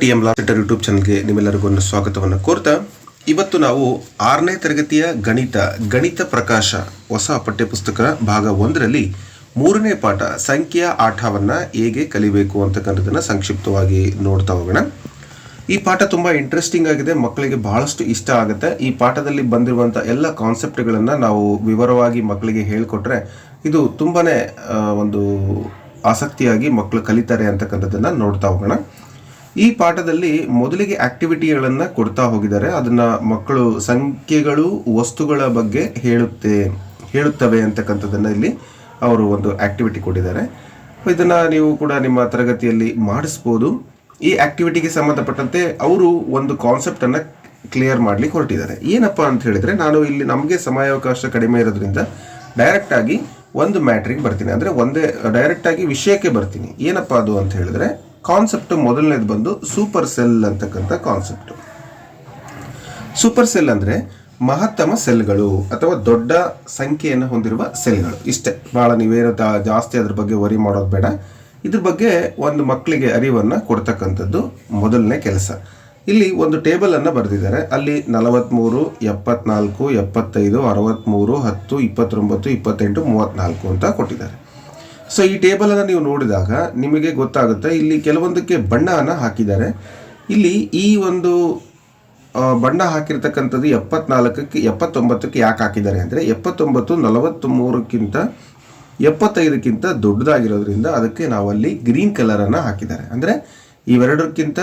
T M ಲಾಸ್ಟರ್ YouTube ಚಾನಲ್ಗೆ ನಿಮ್ಮೆಲ್ಲರಿಗೂ ಸ್ವಾಗತವನ್ನು ಕೋರ್ತಾ, ಇವತ್ತು ನಾವು ಆರನೇ ತರಗತಿಯ ಗಣಿತ ಗಣಿತ ಪ್ರಕಾಶ ಹೊಸ ಪಠ್ಯಪುಸ್ತಕ ಭಾಗ ಒಂದರಲ್ಲಿ ಮೂರನೇ ಪಾಠ ಸಂಖ್ಯಾ ಆಟವನ್ನು ಹೇಗೆ ಕಲಿಬೇಕು ಅಂತಕ್ಕಂಥದ್ದನ್ನು ಸಂಕ್ಷಿಪ್ತವಾಗಿ ನೋಡ್ತಾ ಹೋಗೋಣ. ಈ ಪಾಠ ತುಂಬ ಇಂಟ್ರೆಸ್ಟಿಂಗ್ ಆಗಿದೆ, ಮಕ್ಕಳಿಗೆ ಬಹಳಷ್ಟು ಇಷ್ಟ ಆಗುತ್ತೆ. ಈ ಪಾಠದಲ್ಲಿ ಬಂದಿರುವಂಥ ಎಲ್ಲ ಕಾನ್ಸೆಪ್ಟ್ಗಳನ್ನು ನಾವು ವಿವರವಾಗಿ ಮಕ್ಕಳಿಗೆ ಹೇಳಿಕೊಟ್ರೆ ಇದು ತುಂಬಾ ಒಂದು ಆಸಕ್ತಿಯಾಗಿ ಮಕ್ಕಳು ಕಲಿತಾರೆ ಅಂತಕ್ಕಂಥದ್ದನ್ನು ನೋಡ್ತಾ ಹೋಗೋಣ. ಈ ಪಾಠದಲ್ಲಿ ಮೊದಲಿಗೆ ಆಕ್ಟಿವಿಟಿಗಳನ್ನು ಕೊಡ್ತಾ ಹೋಗಿದ್ದಾರೆ. ಅದನ್ನ ಮಕ್ಕಳು ಸಂಖ್ಯೆಗಳು, ವಸ್ತುಗಳ ಬಗ್ಗೆ ಹೇಳುತ್ತೆ, ಹೇಳುತ್ತವೆ ಅಂತಕ್ಕಂಥದ್ದನ್ನು ಇಲ್ಲಿ ಅವರು ಒಂದು ಆಕ್ಟಿವಿಟಿ ಕೊಟ್ಟಿದ್ದಾರೆ. ಇದನ್ನ ನೀವು ಕೂಡ ನಿಮ್ಮ ತರಗತಿಯಲ್ಲಿ ಮಾಡಿಸ್ಬೋದು. ಈ ಆಕ್ಟಿವಿಟಿಗೆ ಸಂಬಂಧಪಟ್ಟಂತೆ ಅವರು ಒಂದು ಕಾನ್ಸೆಪ್ಟ್ ಅನ್ನ ಕ್ಲಿಯರ್ ಮಾಡಲಿಕ್ಕೆ ಹೊರಟಿದ್ದಾರೆ. ಏನಪ್ಪ ಅಂತ ಹೇಳಿದ್ರೆ, ನಾನು ಇಲ್ಲಿ ನಮಗೆ ಸಮಯಾವಕಾಶ ಕಡಿಮೆ ಇರೋದ್ರಿಂದ ಡೈರೆಕ್ಟ್ ಆಗಿ ಒಂದು ಮ್ಯಾಟ್ರಿಗೆ ಬರ್ತೀನಿ. ಅಂದ್ರೆ ಒಂದೇ ಡೈರೆಕ್ಟ್ ಆಗಿ ವಿಷಯಕ್ಕೆ ಬರ್ತೀನಿ. ಏನಪ್ಪಾ ಅದು ಅಂತ ಹೇಳಿದ್ರೆ ಕಾನ್ಸೆಪ್ಟ್ ಮೊದಲನೇದು ಬಂದು ಸೂಪರ್ ಸೆಲ್ ಅಂತಕ್ಕಂಥ ಕಾನ್ಸೆಪ್ಟ್. ಸೂಪರ್ ಸೆಲ್ ಅಂದರೆ ಮಹತ್ತಮ ಸೆಲ್ಗಳು ಅಥವಾ ದೊಡ್ಡ ಸಂಖ್ಯೆಯನ್ನು ಹೊಂದಿರುವ ಸೆಲ್ಗಳು. ಇಷ್ಟೇ ಭಾಳ ನೀವೇನು ಜಾಸ್ತಿ ಅದ್ರ ಬಗ್ಗೆ ವರಿ ಮಾಡೋದು ಬೇಡ. ಇದ್ರ ಬಗ್ಗೆ ಒಂದು ಮಕ್ಕಳಿಗೆ ಅರಿವನ್ನು ಕೊಡ್ತಕ್ಕಂಥದ್ದು ಮೊದಲನೇ ಕೆಲಸ. ಇಲ್ಲಿ ಒಂದು ಟೇಬಲ್ ಅನ್ನ ಬರೆದಿದ್ದಾರೆ. ಅಲ್ಲಿ ನಲವತ್ಮೂರು, ಎಪ್ಪತ್ನಾಲ್ಕು, ಎಪ್ಪತ್ತೈದು, ಅರವತ್ಮೂರು, ಹತ್ತು, ಇಪ್ಪತ್ತೊಂಬತ್ತು, ಇಪ್ಪತ್ತೆಂಟು, ಮೂವತ್ನಾಲ್ಕು ಅಂತ ಕೊಟ್ಟಿದ್ದಾರೆ. ಸೊ ಈ ಟೇಬಲ್ ಅನ್ನು ನೀವು ನೋಡಿದಾಗ ನಿಮಗೆ ಗೊತ್ತಾಗುತ್ತೆ. ಇಲ್ಲಿ ಕೆಲವೊಂದಕ್ಕೆ ಬಣ್ಣವನ್ನು ಹಾಕಿದ್ದಾರೆ. ಇಲ್ಲಿ ಈ ಒಂದು ಬಣ್ಣ ಹಾಕಿರ್ತಕ್ಕಂಥದ್ದು ಎಪ್ಪತ್ನಾಲ್ಕಕ್ಕೆ ಎಪ್ಪತ್ತೊಂಬತ್ತಕ್ಕೆ ಯಾಕೆ ಹಾಕಿದ್ದಾರೆ ಅಂದರೆ ಎಪ್ಪತ್ತೊಂಬತ್ತು ನಲವತ್ತು ಮೂರಕ್ಕಿಂತ ಎಪ್ಪತ್ತೈದಕ್ಕಿಂತ ದೊಡ್ಡದಾಗಿರೋದ್ರಿಂದ ಅದಕ್ಕೆ ನಾವು ಅಲ್ಲಿ ಗ್ರೀನ್ ಕಲರನ್ನು ಹಾಕಿದ್ದಾರೆ. ಅಂದರೆ ಇವೆರಡಕ್ಕಿಂತ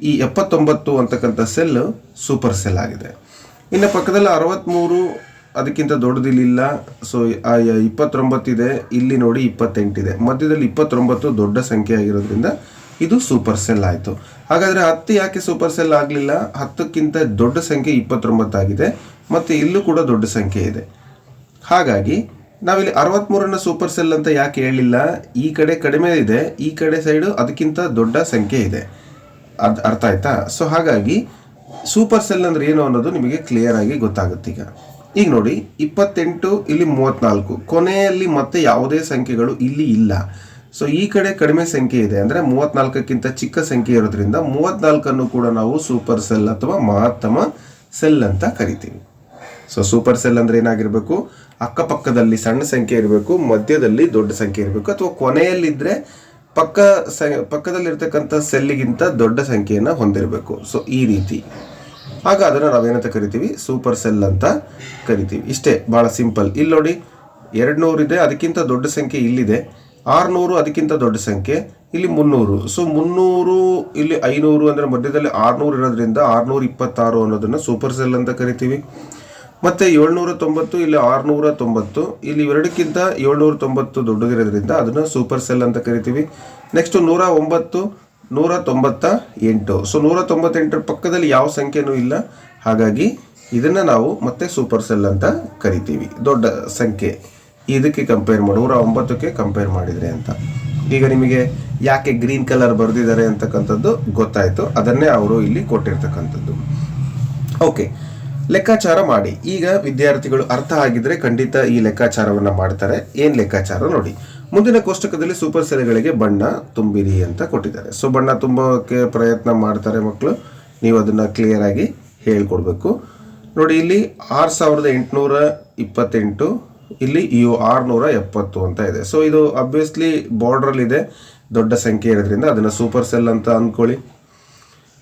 ಈ ಎಪ್ಪತ್ತೊಂಬತ್ತು ಅಂತಕ್ಕಂಥ ಸೆಲ್ ಸೂಪರ್ ಸೆಲ್ ಆಗಿದೆ. ಇನ್ನು ಪಕ್ಕದಲ್ಲಿ ಅರವತ್ತ್ಮೂರು ಅದಕ್ಕಿಂತ ದೊಡ್ಡದಿಲ್ಲ ಸೊ ಇಪ್ಪತ್ತೊಂಬತ್ತಿದೆ. ಇಲ್ಲಿ ನೋಡಿ ಇಪ್ಪತ್ತೆಂಟಿದೆ. ಮಧ್ಯದಲ್ಲಿ ಇಪ್ಪತ್ತೊಂಬತ್ತು ದೊಡ್ಡ ಸಂಖ್ಯೆ ಆಗಿರೋದ್ರಿಂದ ಇದು ಸೂಪರ್ ಸೆಲ್ ಆಯಿತು. ಹಾಗಾದರೆ ಹತ್ತು ಯಾಕೆ ಸೂಪರ್ ಸೆಲ್ ಆಗಲಿಲ್ಲ? ಹತ್ತಕ್ಕಿಂತ ದೊಡ್ಡ ಸಂಖ್ಯೆ ಇಪ್ಪತ್ತೊಂಬತ್ತಾಗಿದೆ. ಮತ್ತು ಇಲ್ಲೂ ಕೂಡ ದೊಡ್ಡ ಸಂಖ್ಯೆ ಇದೆ. ಹಾಗಾಗಿ, ನಾವಿಲ್ಲಿ ಅರವತ್ತ್ಮೂರನ್ನ ಸೂಪರ್ ಸೆಲ್ ಅಂತ ಯಾಕೆ ಹೇಳಿಲ್ಲ? ಈ ಕಡೆ ಕಡಿಮೆ ಇದೆ. ಈ ಕಡೆ ಸೈಡು ಅದಕ್ಕಿಂತ ದೊಡ್ಡ ಸಂಖ್ಯೆ ಇದೆ. ಅದು ಅರ್ಥ ಆಯ್ತಾ? ಸೊ ಹಾಗಾಗಿ ಸೂಪರ್ ಸೆಲ್ ಅಂದ್ರೆ ಏನು ಅನ್ನೋದು ನಿಮಗೆ ಕ್ಲಿಯರ್ ಆಗಿ ಗೊತ್ತಾಗುತ್ತೆ ಈಗ ಈಗ ನೋಡಿ, ಇಪ್ಪತ್ತೆಂಟು, ಇಲ್ಲಿ ಮೂವತ್ನಾಲ್ಕು. ಕೊನೆಯಲ್ಲಿ ಮತ್ತೆ ಯಾವುದೇ ಸಂಖ್ಯೆಗಳು ಇಲ್ಲಿ ಇಲ್ಲ. ಸೊ ಈ ಕಡೆ ಕಡಿಮೆ ಸಂಖ್ಯೆ ಇದೆ ಅಂದರೆ ಮೂವತ್ನಾಲ್ಕಕ್ಕಿಂತ ಚಿಕ್ಕ ಸಂಖ್ಯೆ ಇರೋದ್ರಿಂದ ಮೂವತ್ನಾಲ್ಕನ್ನು ಕೂಡ ನಾವು ಸೂಪರ್ ಸೆಲ್ ಅಥವಾ ಮಹತ್ತಮ ಸೆಲ್ ಅಂತ ಕರಿತೀವಿ. ಸೊ ಸೂಪರ್ ಸೆಲ್ ಅಂದರೆ ಏನಾಗಿರಬೇಕು? ಅಕ್ಕಪಕ್ಕದಲ್ಲಿ ಸಣ್ಣ ಸಂಖ್ಯೆ ಇರಬೇಕು, ಮಧ್ಯದಲ್ಲಿ ದೊಡ್ಡ ಸಂಖ್ಯೆ ಇರಬೇಕು, ಅಥವಾ ಕೊನೆಯಲ್ಲಿದ್ದರೆ ಪಕ್ಕ ಸ, ಪಕ್ಕದಲ್ಲಿರ್ತಕ್ಕಂಥ ಸೆಲ್ಲಿಗಿಂತ ದೊಡ್ಡ ಸಂಖ್ಯೆಯನ್ನು ಹೊಂದಿರಬೇಕು. ಸೊ ಈ ರೀತಿ. ಆಗ ಅದನ್ನು ನಾವೇನಂತ ಕರಿತೀವಿ? ಸೂಪರ್ ಸೆಲ್ ಅಂತ ಕರಿತೀವಿ. ಇಷ್ಟೇ ಭಾಳ ಸಿಂಪಲ್ ಇಲ್ಲಿ ನೋಡಿ ಎರಡು ಇದೆ, ಅದಕ್ಕಿಂತ ದೊಡ್ಡ ಸಂಖ್ಯೆ ಇಲ್ಲಿದೆ. ಆರುನೂರು, ಅದಕ್ಕಿಂತ ದೊಡ್ಡ ಸಂಖ್ಯೆ, ಇಲ್ಲಿ ಮುನ್ನೂರು. ಸೊ ಮುನ್ನೂರು, ಇಲ್ಲಿ ಐನೂರು ಅಂದರೆ ಮಧ್ಯದಲ್ಲಿ ಆರುನೂರು ಇರೋದ್ರಿಂದ ಆರುನೂರ ಇಪ್ಪತ್ತಾರು ಅನ್ನೋದನ್ನು ಸೂಪರ್ ಸೆಲ್ ಅಂತ ಕರಿತೀವಿ. ಮತ್ತೆ ಏಳ್ನೂರ ತೊಂಬತ್ತು, ಇಲ್ಲಿ ಆರುನೂರ ತೊಂಬತ್ತು. ಇಲ್ಲಿ ಇವೆರಡಕ್ಕಿಂತ ಏಳ್ನೂರ ತೊಂಬತ್ತು ದೊಡ್ಡದಿರೋದ್ರಿಂದ ಅದನ್ನು ಸೂಪರ್ ಸೆಲ್ ಅಂತ ಕರಿತೀವಿ. ನೆಕ್ಸ್ಟ್ ನೂರ ಒಂಬತ್ತು ನೂರ ತೊಂಬತ್ತ ಎಂಟು. ಸೊ ನೂರ ತೊಂಬತ್ತೆಂಟರ ಪಕ್ಕದಲ್ಲಿ ಯಾವ ಸಂಖ್ಯೆನೂ ಇಲ್ಲ. ಹಾಗಾಗಿ ಇದನ್ನು ನಾವು ಮತ್ತೆ ಸೂಪರ್ ಸೆಲ್ ಅಂತ ಕರಿತೀವಿ. ದೊಡ್ಡ ಸಂಖ್ಯೆ. ಇದಕ್ಕೆ ಕಂಪೇರ್ ಮಾಡಿ. ನೂರ ಒಂಬತ್ತಕ್ಕೆ ಕಂಪೇರ್ ಮಾಡಿದರೆ ಅಂತ. ಈಗ ನಿಮಗೆ ಯಾಕೆ ಗ್ರೀನ್ ಕಲರ್ ಬರೆದಿದ್ದಾರೆ ಅಂತಕ್ಕಂಥದ್ದು ಗೊತ್ತಾಯಿತು. ಅದನ್ನೇ ಅವರು ಇಲ್ಲಿ ಕೊಟ್ಟಿರ್ತಕ್ಕಂಥದ್ದು. ಓಕೆ ಲೆಕ್ಕಾಚಾರ ಮಾಡಿ. ಈಗ ವಿದ್ಯಾರ್ಥಿಗಳು ಅರ್ಥ ಆಗಿದ್ರೆ ಖಂಡಿತ ಈ ಲೆಕ್ಕಾಚಾರವನ್ನು ಮಾಡ್ತಾರೆ. ಏನ್ ಲೆಕ್ಕಾಚಾರ ನೋಡಿ. ಮುಂದಿನ ಕೋಷ್ಟಕದಲ್ಲಿ ಸೂಪರ್ ಸೆಲ್ಗಳಿಗೆ ಬಣ್ಣ ತುಂಬಿರಿ ಅಂತ ಕೊಟ್ಟಿದ್ದಾರೆ. ಸೊ ಬಣ್ಣ ತುಂಬೋಕ್ಕೆ ಪ್ರಯತ್ನ ಮಾಡ್ತಾರೆ ಮಕ್ಕಳು ನೀವು ಅದನ್ನು ಕ್ಲಿಯರ್ ಆಗಿ ಹೇಳ್ಕೊಡ್ಬೇಕು. ನೋಡಿ, ಇಲ್ಲಿ ಆರು ಸಾವಿರದ ಎಂಟುನೂರ ಇಪ್ಪತ್ತೆಂಟು, ಇಲ್ಲಿ ಇವು ಆರುನೂರ ಎಪ್ಪತ್ತು ಅಂತ ಇದೆ. ಸೊ ಇದು ಅಬ್ವಿಯಸ್ಲಿ ಬಾರ್ಡ್ರಲ್ಲಿ ಇದೆ. ದೊಡ್ಡ ಸಂಖ್ಯೆ ಇರೋದ್ರಿಂದ ಅದನ್ನು ಸೂಪರ್ ಸೆಲ್ ಅಂತ ಅಂದ್ಕೊಳ್ಳಿ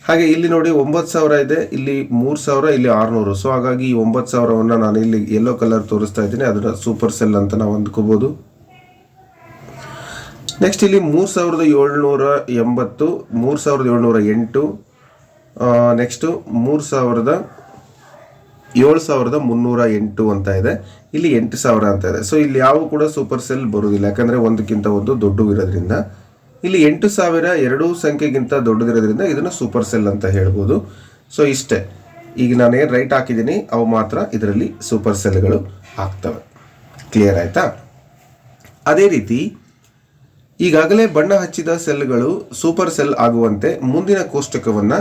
ಹಾಗೆ ಇಲ್ಲಿ ನೋಡಿ ಒಂಬತ್ತು ಸಾವಿರ ಇದೆ, ಇಲ್ಲಿ ಮೂರು ಸಾವಿರ, ಇಲ್ಲಿ ಆರುನೂರು. ಸೊ ಹಾಗಾಗಿ ಈ ಒಂಬತ್ತು ಸಾವಿರವನ್ನು ನಾನು ಇಲ್ಲಿ ಯೆಲ್ಲೋ ಕಲರ್ ತೋರಿಸ್ತಾ ಇದ್ದೀನಿ. ಅದನ್ನು ಸೂಪರ್ ಸೆಲ್ ಅಂತ ನಾವು ಅಂದ್ಕೋಬಹುದು ನೆಕ್ಸ್ಟ್ ಇಲ್ಲಿ ಮೂರು ಸಾವಿರದ ಏಳ್ನೂರ ಎಂಬತ್ತು, ಮೂರು ಸಾವಿರದ ಏಳ್ನೂರ ಎಂಟು ನೆಕ್ಸ್ಟು ಮೂರು ಸಾವಿರದ ಏಳು ಸಾವಿರದ ಮುನ್ನೂರ ಎಂಟು ಅಂತ ಇದೆ. ಇಲ್ಲಿ ಎಂಟು ಸಾವಿರ ಅಂತ ಇದೆ. ಸೊ ಇಲ್ಲಿ ಯಾವ ಕೂಡ ಸೂಪರ್ ಸೆಲ್ ಬರುವುದಿಲ್ಲ. ಯಾಕಂದರೆ ಒಂದಕ್ಕಿಂತ ಒಂದು ದೊಡ್ಡ ಇರೋದ್ರಿಂದ. ಇಲ್ಲಿ ಎಂಟು ಸಾವಿರ ಎರಡೂ ಸಂಖ್ಯೆಗಿಂತ ದೊಡ್ಡದಿರೋದ್ರಿಂದ ಇದನ್ನು ಸೂಪರ್ ಸೆಲ್ ಅಂತ ಹೇಳ್ಬೋದು. ಸೊ ಇಷ್ಟೇ. ಈಗ ನಾನು ಏನು ರೈಟ್ ಹಾಕಿದ್ದೀನಿ, ಅವು ಮಾತ್ರ ಇದರಲ್ಲಿ ಸೂಪರ್ ಸೆಲ್ಗಳು ಆಗ್ತವೆ. ಕ್ಲಿಯರ್ ಆಯಿತಾ? ಅದೇ ರೀತಿ ಈಗಾಗಲೇ ಬಣ್ಣ ಹಚ್ಚಿದ ಸೆಲ್ಗಳು ಸೂಪರ್ ಸೆಲ್ ಆಗುವಂತೆ ಮುಂದಿನ ಕೋಷ್ಟಕವನ್ನ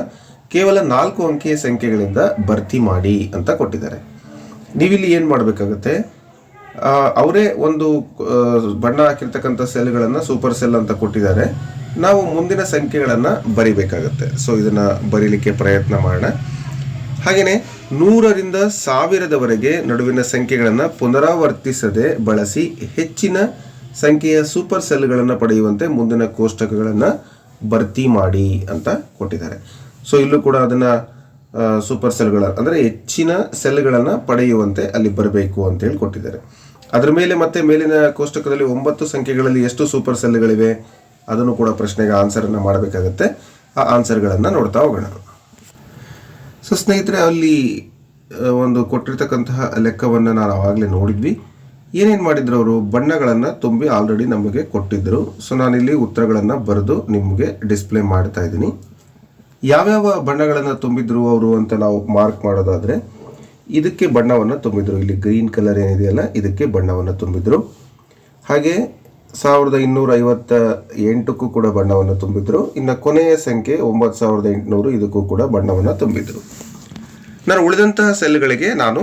ಕೇವಲ ನಾಲ್ಕು ಅಂಕಿಯ ಸಂಖ್ಯೆಗಳಿಂದ ಭರ್ತಿ ಮಾಡಿ ಅಂತ ಕೊಟ್ಟಿದ್ದಾರೆ. ನೀವಿಲ್ಲಿ ಏನು ಮಾಡಬೇಕಾಗುತ್ತೆ? ಅವರೇ ಒಂದು ಬಣ್ಣ ಹಾಕಿರ್ತಕ್ಕಂಥ ಸೆಲ್ಗಳನ್ನು ಸೂಪರ್ ಸೆಲ್ ಅಂತ ಕೊಟ್ಟಿದ್ದಾರೆ. ನಾವು ಮುಂದಿನ ಸಂಖ್ಯೆಗಳನ್ನು ಬರಿಬೇಕಾಗತ್ತೆ. ಸೊ ಇದನ್ನು ಬರೀಲಿಕ್ಕೆ ಪ್ರಯತ್ನ ಮಾಡೋಣ. ಹಾಗೆಯೇ ನೂರರಿಂದ ಸಾವಿರದವರೆಗೆ ನಡುವಿನ ಸಂಖ್ಯೆಗಳನ್ನು ಪುನರಾವರ್ತಿಸದೆ ಬಳಸಿ ಹೆಚ್ಚಿನ ಸಂಖ್ಯೆಯ ಸೂಪರ್ ಸೆಲ್ಗಳನ್ನು ಪಡೆಯುವಂತೆ ಮುಂದಿನ ಕೋಷ್ಟಕಗಳನ್ನು ಭರ್ತಿ ಮಾಡಿ ಅಂತ ಕೊಟ್ಟಿದ್ದಾರೆ. ಸೊ ಇಲ್ಲೂ ಕೂಡ ಅದನ್ನು ಸೂಪರ್ ಸೆಲ್ಗಳ ಅಂದರೆ ಹೆಚ್ಚಿನ ಸೆಲ್ಗಳನ್ನು ಪಡೆಯುವಂತೆ ಅಲ್ಲಿ ಬರಬೇಕು ಅಂತೇಳಿ ಕೊಟ್ಟಿದ್ದಾರೆ. ಅದರ ಮೇಲೆ ಮತ್ತೆ ಮೇಲಿನ ಕೋಷ್ಟಕದಲ್ಲಿ ಒಂಬತ್ತು ಸಂಖ್ಯೆಗಳಲ್ಲಿ ಎಷ್ಟು ಸೂಪರ್ ಸೆಲ್ಗಳಿವೆ ಅದನ್ನು ಕೂಡ ಪ್ರಶ್ನೆಗೆ ಆನ್ಸರನ್ನು ಮಾಡಬೇಕಾಗತ್ತೆ. ಆ ಆನ್ಸರ್ಗಳನ್ನು ನೋಡ್ತಾ ಹೋಗೋಣ. ಸೊ ಸ್ನೇಹಿತರೆ, ಅಲ್ಲಿ ಒಂದು ಕೊಟ್ಟಿರ್ತಕ್ಕಂತಹ ಲೆಕ್ಕವನ್ನು ನಾನು ಆವಾಗಲೇ ನೋಡಿದ್ವಿ. ಏನೇನು ಮಾಡಿದ್ರು ಅವರು? ಬಣ್ಣಗಳನ್ನು ತುಂಬಿ ಆಲ್ರೆಡಿ ನಮಗೆ ಕೊಟ್ಟಿದ್ದರು ಸೊ ನಾನಿಲ್ಲಿ ಉತ್ತರಗಳನ್ನು ಬರೆದು ನಿಮಗೆ ಡಿಸ್ಪ್ಲೇ ಮಾಡ್ತಾ ಇದ್ದೀನಿ. ಯಾವ್ಯಾವ ಬಣ್ಣಗಳನ್ನು ತುಂಬಿದ್ರು ಅವರು ಅಂತ ನಾವು ಮಾರ್ಕ್ ಮಾಡೋದಾದರೆ, ಇದಕ್ಕೆ ಬಣ್ಣವನ್ನು ತುಂಬಿದ್ರು. ಇಲ್ಲಿ ಗ್ರೀನ್ ಕಲರ್ ಏನಿದೆಯಲ್ಲ, ಇದಕ್ಕೆ ಬಣ್ಣವನ್ನು ತುಂಬಿದ್ರು. ಹಾಗೆ ಸಾವಿರದ ಇನ್ನೂರ ಐವತ್ತ ಎಂಟಕ್ಕೂ ಕೂಡ ಬಣ್ಣವನ್ನು ತುಂಬಿದ್ರು. ಇನ್ನು ಕೊನೆಯ ಸಂಖ್ಯೆ ಒಂಬತ್ತು ಸಾವಿರದ ಎಂಟುನೂರು, ಇದಕ್ಕೂ ಕೂಡ ಬಣ್ಣವನ್ನು ತುಂಬಿದ್ರು. ನಾನು ಉಳಿದಂತಹ ಸೆಲ್ಗಳಿಗೆ ನಾನು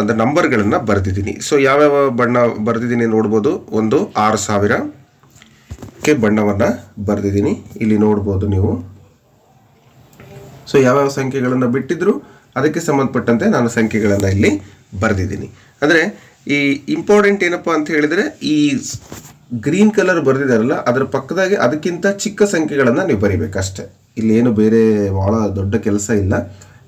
ಒಂದು ನಂಬರ್ಗಳನ್ನು ಬರೆದಿದ್ದೀನಿ. ಸೊ ಯಾವ್ಯಾವ ಬಣ್ಣ ಬರೆದಿದ್ದೀನಿ ನೋಡ್ಬೋದು. ಒಂದು ಆರು ಸಾವಿರಕ್ಕೆ ಬಣ್ಣವನ್ನು ಬರೆದಿದ್ದೀನಿ. ಇಲ್ಲಿ ನೋಡ್ಬೋದು ನೀವು. ಸೊ ಯಾವ್ಯಾವ ಸಂಖ್ಯೆಗಳನ್ನು ಬಿಟ್ಟಿದ್ರು ಅದಕ್ಕೆ ಸಂಬಂಧಪಟ್ಟಂತೆ ನಾನು ಸಂಖ್ಯೆಗಳನ್ನು ಇಲ್ಲಿ ಬರೆದಿದ್ದೀನಿ. ಅಂದರೆ ಈ ಇಂಪಾರ್ಟೆಂಟ್ ಏನಪ್ಪ ಅಂತ ಹೇಳಿದರೆ, ಈ ಗ್ರೀನ್ ಕಲರ್ ಬರೆದಿದ್ದಾರಲ್ಲ ಅದರ ಪಕ್ಕದಾಗೆ ಅದಕ್ಕಿಂತ ಚಿಕ್ಕ ಸಂಖ್ಯೆಗಳನ್ನು ನೀವು ಬರೀಬೇಕಷ್ಟೇ. ಇಲ್ಲಿ ಏನು ಬೇರೆ ಭಾಳ ದೊಡ್ಡ ಕೆಲಸ ಇಲ್ಲ.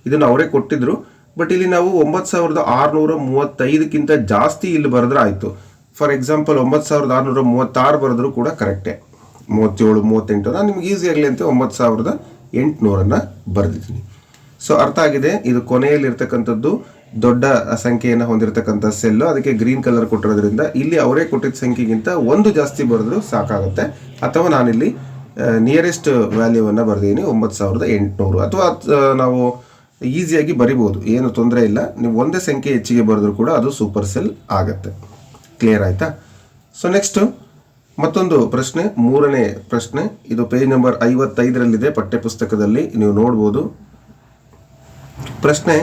ಇದನ್ನು ಅವರೇ ಕೊಟ್ಟಿದ್ರು. ಬಟ್ ಇಲ್ಲಿ ನಾವು ಒಂಬತ್ತು ಸಾವಿರದ ಆರುನೂರ ಮೂವತ್ತೈದಕ್ಕಿಂತ ಜಾಸ್ತಿ ಇಲ್ಲಿ ಬರೆದ್ರೆ ಆಯಿತು. ಫಾರ್ ಎಕ್ಸಾಂಪಲ್ ಒಂಬತ್ತು ಸಾವಿರದ ಆರುನೂರ ಮೂವತ್ತಾರು ಬರೆದ್ರೂ ಕೂಡ ಕರೆಕ್ಟೇ ಮೂವತ್ತೇಳು, ಮೂವತ್ತೆಂಟು, ನಾನು ನಿಮ್ಗೆ ಈಸಿ ಆಗಲಿ ಅಂತ ಒಂಬತ್ತು ಸಾವಿರದ ಎಂಟುನೂರನ್ನು ಬರೆದಿದ್ದೀನಿ. ಸೊ ಅರ್ಥ ಆಗಿದೆ, ಇದು ಕೊನೆಯಲ್ಲಿರ್ತಕ್ಕಂಥದ್ದು, ದೊಡ್ಡ ಸಂಖ್ಯೆಯನ್ನು ಹೊಂದಿರತಕ್ಕಂಥ ಸೆಲ್ಲು ಅದಕ್ಕೆ ಗ್ರೀನ್ ಕಲರ್ ಕೊಟ್ಟಿರೋದ್ರಿಂದ ಇಲ್ಲಿ ಅವರೇ ಕೊಟ್ಟಿದ್ದ ಸಂಖ್ಯೆಗಿಂತ ಒಂದು ಜಾಸ್ತಿ ಬರೆದ್ರೂ ಸಾಕಾಗುತ್ತೆ. ಅಥವಾ ನಾನಿಲ್ಲಿ ನಿಯರೆಸ್ಟ್ ವ್ಯಾಲ್ಯೂವನ್ನು ಬರೆದಿದ್ದೀನಿ, ಒಂಬತ್ತು ಸಾವಿರದ ಎಂಟುನೂರು. ಅಥವಾ ನಾವು ಈಸಿಯಾಗಿ ಬರಿಬೋದು, ಏನು ತೊಂದರೆ ಇಲ್ಲ. ನೀವು ಒಂದೇ ಸಂಖ್ಯೆ ಹೆಚ್ಚಿಗೆ ಬರೆದ್ರು ಕೂಡ ಅದು ಸೂಪರ್ ಸೆಲ್ ಆಗತ್ತೆ. ಕ್ಲಿಯರ್ ಆಯಿತಾ? ಸೊ ನೆಕ್ಸ್ಟು ಮತ್ತೊಂದು ಪ್ರಶ್ನೆ, ಮೂರನೇ ಪ್ರಶ್ನೆ. ಇದು ಪೇಜ್ ನಂಬರ್ ಐವತ್ತೈದರಲ್ಲಿದೆ, ಪಠ್ಯಪುಸ್ತಕದಲ್ಲಿ. ನೀವು ನೋಡ್ಬೋದು. ಪ್ರಶ್ನೆ,